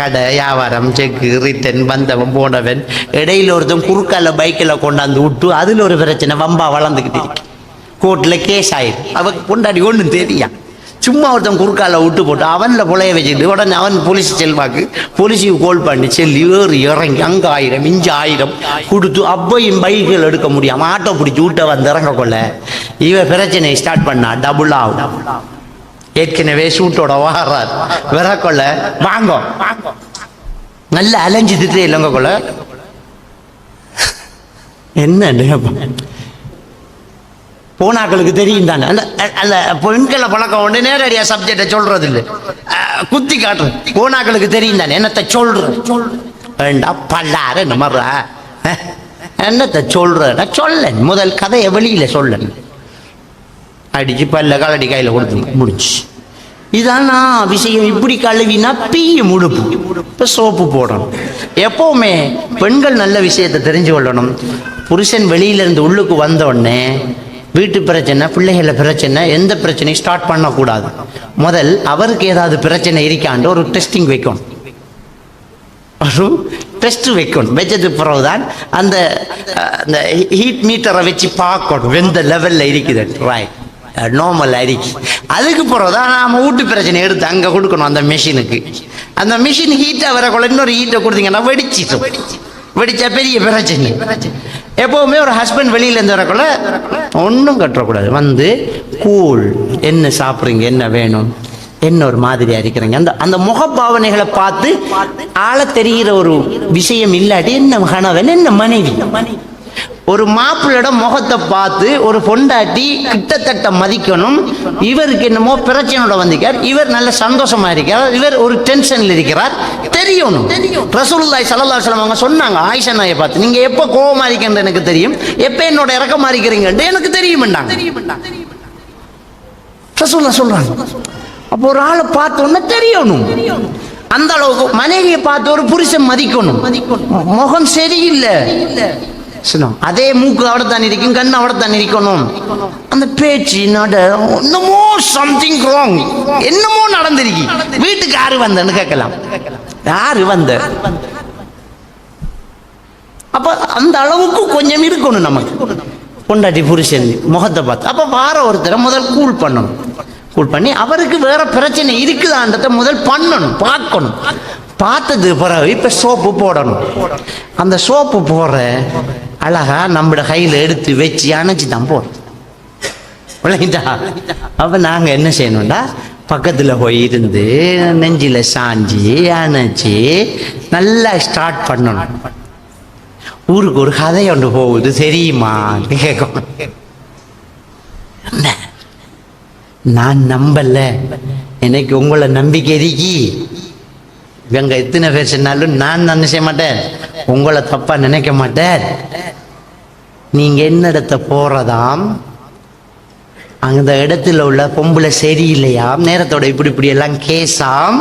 கடை வியாபாரம் செக்கு ரித்தன் வந்தவன் போனவன். இடையில ஒருத்தன் குறுக்கால பைக்கில் கொண்டாந்து விட்டு அதில் ஒரு பிரச்சனை வம்பா வளர்ந்துக்கிட்டு இருக்கு. கோர்ட்டில் கேஸ் ஆயிடும் அவன் கொண்டாடி ஒன்றும் தெரியும் சும்மா ஒருத்தன் குறுக்கால விட்டு போட்டு அவனில் புலைய வச்சுட்டு உடனே அவன் போலீஸ் செல்வாக்கு. போலீஸுக்கு கோல் பண்ணி செல்லி ஏறி இறங்கி அங்கே ஆயிரம் இஞ்சு ஆயிரம் கொடுத்து அப்பையும் பைக்குகள் எடுக்க முடியாமல் ஆட்டோ பிடிச்சி விட்ட வந்து இறங்க கொள்ள. இவன் பிரச்சனையை ஸ்டார்ட் பண்ணா டபுள் ஆகும். ஏற்கனவே சூட்டோட வாரார். விறக்கொள்ள வாங்க. நல்ல அலைஞ்சு திட்டு இல்லைங்க கொள்ள என்ன போனாக்களுக்கு தெரியும் தானே? அந்த அல்ல பெண்களை பழக்கம் உண்டு நேரடியாக சப்ஜெக்டை சொல்றது இல்லை குத்தி காட்டுறது. போனாக்களுக்கு தெரியும் தானே? என்னத்தை சொல்ற வேண்டாம் பல்லார என்ன மாதிரி என்னத்தை சொல்றா சொல்ல முதல் கதையை வெளியில சொல்ல அடிச்சு பல்ல காலடி கையில் கொடுத்து. முடிச்சு. இதானா விஷயம் இப்படி கழுவினா பீய முடுப்பு. இப்போ சோப்பு போடணும். எப்பவுமே பெண்கள் நல்ல விஷயத்தை தெரிஞ்சு கொள்ளணும். புருஷன் வெளியில இருந்து உள்ளுக்கு வந்த உடனே வீட்டு பிரச்சனை பிள்ளைகள பிரச்சனை எந்த பிரச்சனையும் ஸ்டார்ட் பண்ணக்கூடாது. முதல் அவருக்கு ஏதாவது பிரச்சனை இருக்காண்டு ஒரு டெஸ்டிங் வைக்கணும். ஒரு டெஸ்ட் வைக்கணும். வச்சது பிறகுதான் அந்த அஹ், அந்த ஹீட் மீட்டரை வச்சு பார்க்கணும். எந்த லெவலில் இருக்குது? ரைட் நோமல் அரிக்கு அதுக்கு பிறகுதான் நாம் வீட்டு பிரச்சனை எடுத்து அங்கே கொடுக்கணும் அந்த மிஷினுக்கு அந்த மிஷின் ஹீட்டாக வரக்குள்ள இன்னொரு ஹீட்டை கொடுத்தீங்கன்னா வெடிச்சிடும் வெடிச்சா பெரிய பிரச்சனை. எப்போவுமே ஒரு ஹஸ்பண்ட் வெளியிலேருந்து வரக்குள்ள ஒன்றும் கட்டக்கூடாது. வந்து கூழ் என்ன சாப்பிட்றீங்க என்ன வேணும் என்ன ஒரு மாதிரியா இருக்கிறீங்க அந்த அந்த முகபாவனைகளை பார்த்து ஆள தெரிகிற ஒரு விஷயம் இல்லாட்டி என்ன கணவன் என்ன மனைவி? ஒரு மாப்பிள்ளையோட முகத்தை பார்த்து ஒரு பொண்டாட்டி கிட்டத்தட்ட மதிக்கணும். இவருக்கு என்னமோ பிரச்சனையோட வந்திருக்கார். இவர் நல்ல சந்தோஷமா இருக்கிறார். இவர் ஒரு டென்ஷன்ல இருக்கிறார். தெரியணும். ரசூலுல்லாய் சல்லா அலைஹி அவங்க சொன்னாங்க ஆயிஷா நாயை பார்த்து நீங்க எப்போ கோபமா இருக்கீங்கன்னு எனக்கு தெரியும். எப்போ என்னோட இறக்கமா இருக்கிறீங்கன்ட்டு எனக்கு தெரியும்ண்டாங்க ரசூல்லா சொல்றாங்க. அப்போ ஒரு ஆளை பார்த்தோன்னா தெரியணும். அந்த அளவுக்கு மனைவியை பார்த்து ஒரு புருஷன் மதிக்கணும். முகம் சரியில்லை. அதே மூக்கு அவட தான் இருக்கும் கண் அவட தான் இருக்கணும். அந்த பேச்சு நட என்னமோ சம்திங் ராங் என்னமோ நடந்திருக்கு. வீட்டுக்கு யாரு வந்தன்னு கேட்கலாம். யாரு வந்த? அப்ப அந்த அளவுக்கு கொஞ்சம் இருக்கணும் நமக்கு. பொண்டாட்டி புருஷன் முகத்தை பார்த்து. அப்ப வார ஒருத்தரை முதல் கூல் பண்ணணும். கூல் பண்ணி அவருக்கு வேற பிரச்சனை இருக்குதான்றத முதல் பண்ணணும் பார்க்கணும். பார்த்தது பிறகு இப்போ சோப்பு போடணும். அந்த சோப்பு போடுற அழகா நம்மளோட கையில எடுத்து வச்சு அணைச்சி தான் போடுறோம் விளங்கிட்டா? அப்ப நாங்க என்ன செய்யணும்டா? பக்கத்துல போய் இருந்து நெஞ்சில சாஞ்சி அணைச்சி நல்லா ஸ்டார்ட் பண்ணணும். ஊருக்கு ஒரு கதை ஒன்று போகுது தெரியுமா? கேட்கும். என்ன? நான் நம்பல. எனக்கு உங்களை நம்பிக்கை இருக்கி. இவங்க எத்தனை பேர் சொன்னாலும் நான் நினைச்ச மாட்டேன். உங்களை தப்பா நினைக்க மாட்டேன். நீங்க என்னிடத்த போறதாம் அந்த இடத்துல உள்ள பொம்பளை சரியில்லையாம் நேரத்தோட இப்படி இப்படி எல்லாம் கேஸாம்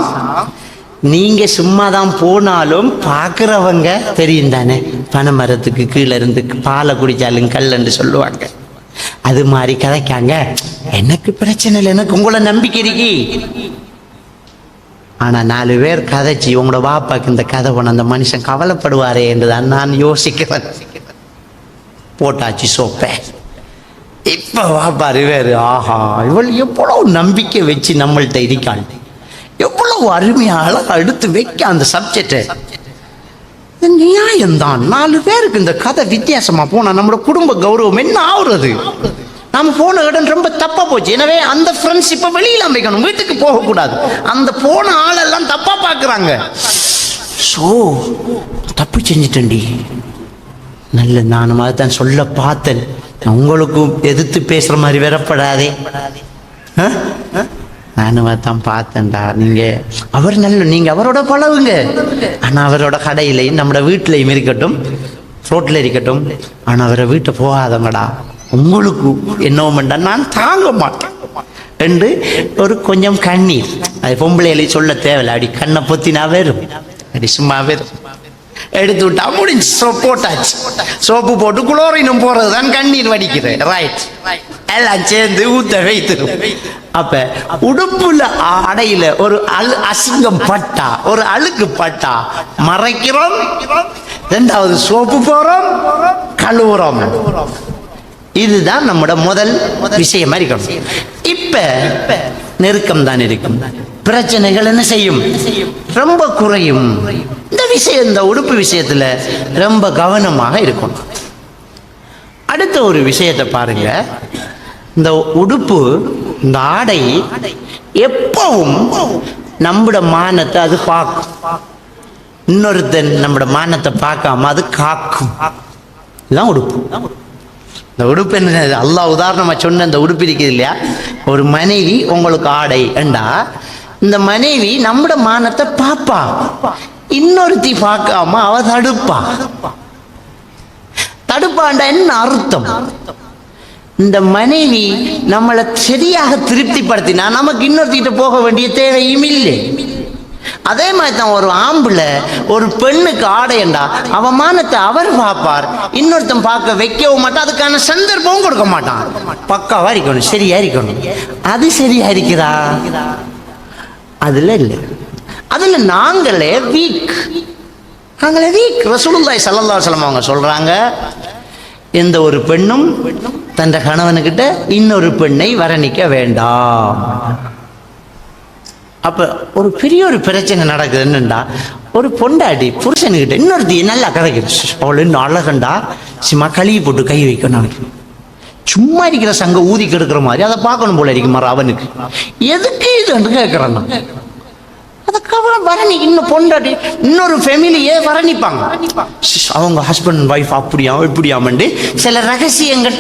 நீங்க சும்மா தான் போனாலும் பார்க்குறவங்க தெரியும் தானே? பனைமரத்துக்கு கீழே இருந்து பாலை குடிச்சாலும் கல்லுன்னு சொல்லுவாங்க. அது மாதிரி கதைக்காங்க. எனக்கு பிரச்சனை இல்லை. எனக்கு உங்களை நம்பிக்கை இருக்கி. ஆனால் நாலு பேர் கதைச்சு உங்களோட வாப்பாக்கு இந்த கதை பண்ண அந்த மனுஷன் கவலைப்படுவாரே என்றுதான் நான் யோசிக்கிறேன். போட்டாச்சு சோப்பை. இப்போ வாப்பாரு வேறு ஆஹா இவள் எவ்வளவு நம்பிக்கை வச்சு நம்மள்ட்ட இருக்காள். எவ்வளவு அருமையாக அழகா எடுத்து வைக்க அந்த சப்ஜெக்டை நியாயம்தான். நாலு பேருக்கு இந்த கதை வித்தியாசமாக போனால் நம்மளோட குடும்ப கௌரவம் என்ன ஆகுறது நம்ம போன இடம் ரொம்ப தப்பா போச்சு. எனவே அந்த ஃப்ரெண்ட்ஸ் இப்ப வெளியில அமைக்கணும். வீட்டுக்கு போகக்கூடாது. அந்த போன ஆளெல்லாம் தப்பா பாக்குறாங்க ஸோ தப்பு செஞ்சிட்டேன்டி. நல்ல நானும் தான் சொல்ல பார்த்தேன். உங்களுக்கும் எதிர்த்து பேசுற மாதிரி வரப்படாதே நானும் தான் பார்த்தேன்டா. நீங்க அவர் நல்ல நீங்க அவரோட பழகுங்க. ஆனா அவரோட கடையிலையும் நம்ம வீட்டிலையும் இருக்கட்டும் ரோட்ல இருக்கட்டும் ஆனா அவரை வீட்டை போகாதங்கடா உங்களுக்கு என்னவோம்டா நான் தாங்க மாட்டேன். என்று ஒரு கொஞ்சம் கண்ணீர். அது பொம்பளையில சொல்ல தேவையில்ல. அப்படி கண்ணை பொத்தினா வரும் அப்படி சும்மா வரும் எடுத்து விட்டா முடிஞ்சு. சோப் போட்டாச்சு. சோப்பு போட்டு குளோரினும் போறது தான் கண்ணீர் வடிக்குது. ரைட் எல்லாம் சேர்ந்து ஊத்த வைத்துரும். அப்ப உடுப்புல அடையில ஒரு அழு அசிங்கம் பட்டா ஒரு அழுக்கு பட்டா மறைக்கிறோம். ரெண்டாவது சோப்பு போறோம். கழுவுறோம். இதுதான் நம்மட முதல் விஷயமா இருக்கணும் இப்ப நெருக்கம் தான் இருக்கும். பிரச்சனைகள் என்ன செய்யும்? ரொம்ப குறையும். இந்த விஷயம் இந்த உடுப்பு விஷயத்துல ரொம்ப கவனமாக இருக்கணும். அடுத்த ஒரு விஷயத்தை பாருங்க. இந்த உடுப்பு இந்த ஆடை எப்பவும் நம்மட மானத்தை அது பார்க்கும். இன்னொருத்தன் நம்மட மானத்தை பார்க்காம அது காக்கும். இதுதான் உடுப்பு. இந்த உடுப்பு என்ன அல்லா உதாரணமா சொன்ன இந்த உடுப்பு இருக்குது இல்லையா? ஒரு மனைவி உங்களுக்கு ஆடை என்றா இந்த மனைவி நம்மட மானத்தை பாப்பா இன்னொருத்தி பார்க்காம அவ தடுப்பா. தடுப்பாண்டா என்ன அர்த்தம்? இந்த மனைவி நம்மளை சரியாக திருப்திப்படுத்தினா நமக்கு இன்னொருத்திட்ட போக வேண்டிய தேவையும் இல்லை. அதே மாதிரி தான் ஒரு ஆம்பளை ஒரு பெண்ணுக்கு ஆடையண்டா அவமானத்தை அவர் பார்ப்பார். இன்னொருத்தன் பார்க்க வைக்கவும் மாட்டான் அதுக்கான சந்தர்ப்பமும் கொடுக்க மாட்டான். பக்காவா இருக்கணும் சரியா இருக்கணும். அது சரியா இருக்கிறா அதுல இல்லை. அதுல நாங்களே வீக் நாங்களே வீக் ரசூலுல்லாய் சல்லல்லா அலைஹி அவங்க சொல்றாங்க எந்த ஒரு பெண்ணும் தன் கணவனுக்கிட்ட இன்னொரு பெண்ணை வரணிக்க வேண்டாம். அப்போ ஒரு பெரிய ஒரு பிரச்சனை நடக்குது என்னண்டா? ஒரு பொண்டாட்டி புருஷனுக்கிட்ட இன்னொருத்தி நல்லா கிடைக்குது அவள் இன்னும் அழகண்டா? சும்மா கழுவி போட்டு கை வைக்கணும் சும்மா இருக்கிற சங்க ஊதி கெடுக்கிற மாதிரி அதை பார்க்கணும் போல இருக்கு மரம் அவனுக்கு. எதுக்கு இதுன்னு கேட்கறான் அதுக்கப்புறம் வரணி இன்னும் பொண்டாட்டி இன்னொரு ஃபேமிலியே வரணிப்பாங்க அவங்க ஹஸ்பண்ட் ஒய்ஃப் அப்படியா இப்படியாமண்டு சில ரகசியங்கள்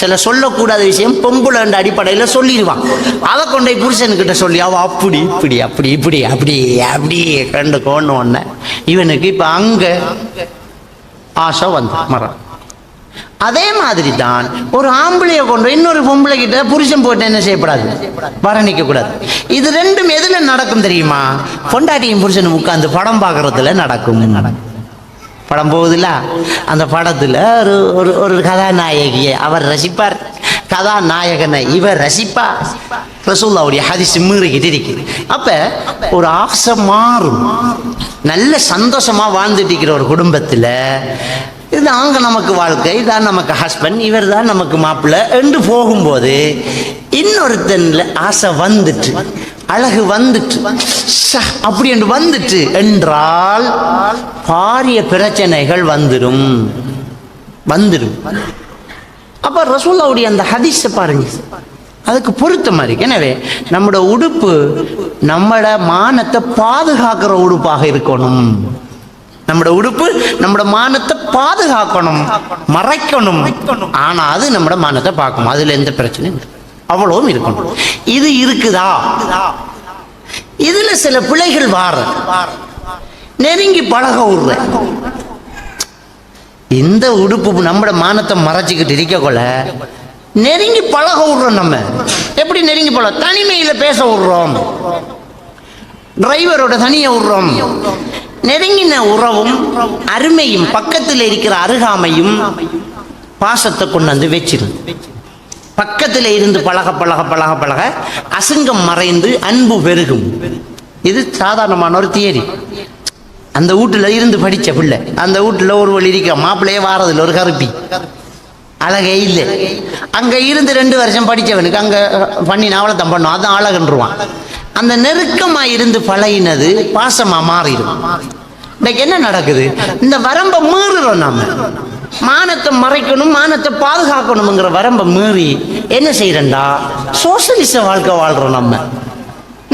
சில சொல்லக்கூடாத விஷயம் பொம்புலன்ற அடிப்படையில் சொல்லிடுவான். அதை கொண்டு போய் புருஷனுக்கிட்ட சொல்லி அவ அப்படி இப்படி அப்படி இப்படி அப்படி அப்படி கண்டு கொண்டு ஒன்று இவனுக்கு இப்போ அங்கே ஆசை வந்து மரம். அதே மாதிரி தான் ஒரு ஆம்பளைய கொண்டு இன்னொரு பொம்பளை கிட்ட புருஷன் போட்டு என்ன செய்யப்படாது? வரணிக்க கூடாது இது ரெண்டும் எதுல நடக்கும் தெரியுமா? பொண்டாட்டியும் புருஷனும் உட்கார்ந்து படம் பார்க்கறதுல நடக்கும். படம் போகுதுல்ல? அந்த படத்தில் ஒரு ஒரு ஒரு கதாநாயகியை அவர் ரசிப்பார். கதாநாயகனை இவர் ரசிப்பா. ரசூல்லாவுடைய ஹதிஸ் மீறிக்கிட்டு இருக்குது அப்போ ஒரு ஆசை மாறும். நல்ல சந்தோஷமாக வாழ்ந்துட்டு இருக்கிற ஒரு குடும்பத்தில் இது நமக்கு வாழ்க்கை இதான் நமக்கு ஹஸ்பண்ட் இவர் தான் நமக்கு மாப்பிள்ளை என்று போகும்போது இன்னொருத்தன்ல ஆசை வந்துட்டு அழகு வந்துட்டு அப்படி என்று வந்துட்டு என்றால் பாரிய பிரச்சனைகள் வந்துடும் வந்துடும் அப்ப ரசூல்லாவுடைய அந்த ஹதீஸை பாருங்க. அதுக்கு பொருத்தமா இருக்கு. எனவே நம்மட உடுப்பு நம்மட மானத்தை பாதுகாக்கிற உடுப்பாக இருக்கணும். நம்மட உடுப்பு நம்மட மானத்தை பாதுகாக்கணும். மறைக்கணும். ஆனா அது நம்மட மானத்தை பார்க்கணும் அதுல எந்த பிரச்சனையும் அவ்வளவும் இருக்கணும். இது இருக்குதா? இதுல சில பிழைகள் வார. நெருங்கி பழக விடுறேன் இந்த உடுப்பு நம்மட மானத்தை மறைச்சிக்கிட்டு இருக்கக்குள்ள நெருங்கி பழக விடுறோம் நம்ம. எப்படி நெருங்கி பழக தனிமையில பேச விடுறோம். டிரைவரோட தனியை விடுறோம். நெருங்கின உறவும் அருமையும் பக்கத்தில் இருக்கிற அருகாமையும் பாசத்தை கொண்டு வந்து வச்சிரும் பக்கத்தில் இருந்து பழக பழக பழக பழக அசிங்கம் மறைந்து அன்பு பெருகும். இது சாதாரணமான ஒரு தியரி. அந்த வீட்டுல இருந்து படிச்ச பிள்ளை. அந்த வீட்டுல ஒரு வழி இருக்க? மாப்பிள்ளையே வாரதில்ல ஒரு கருப்பி. அழகே இல்லை. அங்கே இருந்து ரெண்டு வருஷம் படிச்சவனுக்கு அங்கே பண்ணி நாவலத்தம் பண்ணும். அதான் அழகுன்றுவான். அந்த நெருக்கமாக இருந்து பழகினது பாசமாக மாறிடும். இன்னைக்கு என்ன நடக்குது? இந்த வரம்பை மீறுறோம் நாம. மானத்தை மறைக்கணும் மானத்தை பாதுகாக்கணுங்கிற வரம்பை மீறி என்ன செய்யறேன்டா சோசியலிச வாழ்க்கை வாழ்றோம் நம்ம.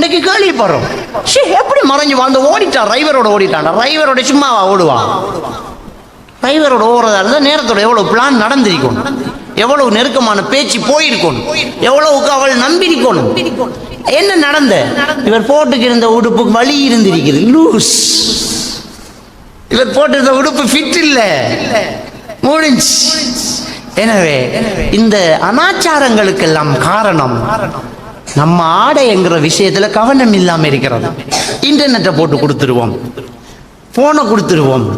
இன்னைக்கு கேள்விப்படுறோம். ஷே எப்படி மறைஞ்சு வாழ்ந்து ஓடிட்டான் ரைவரோட ஓடிட்டான் டிரைவரோட சும்மாவா ஓடுவான் டிரைவரோட ஓடுறதா இருந்தால் நேரத்தோட எவ்வளவு பிளான் நடந்திருக்கும் எவ்வளவு நெருக்கமான பேச்சு போயிருக்கணும். எவ்வளவுக்கு அவள் நம்பியிருக்கணும். என்ன நடந்த? இவர் போட்டுக்கு இருந்த உடுப்புக்கு வலி இருந்திருக்குது. லூஸ் இவர் போட்டிருந்த உடுப்பு ஃபிட் இல்ல. முடிஞ்சு எனவே இந்த அனாச்சாரங்களுக்கெல்லாம் காரணம் நம்ம ஆடைங்கிற விஷயத்துல கவனம் இல்லாம இருக்கிறது. இன்டர்நெட்டை போட்டு கொடுத்துருவோம். போனை கொடுத்துருவோம்.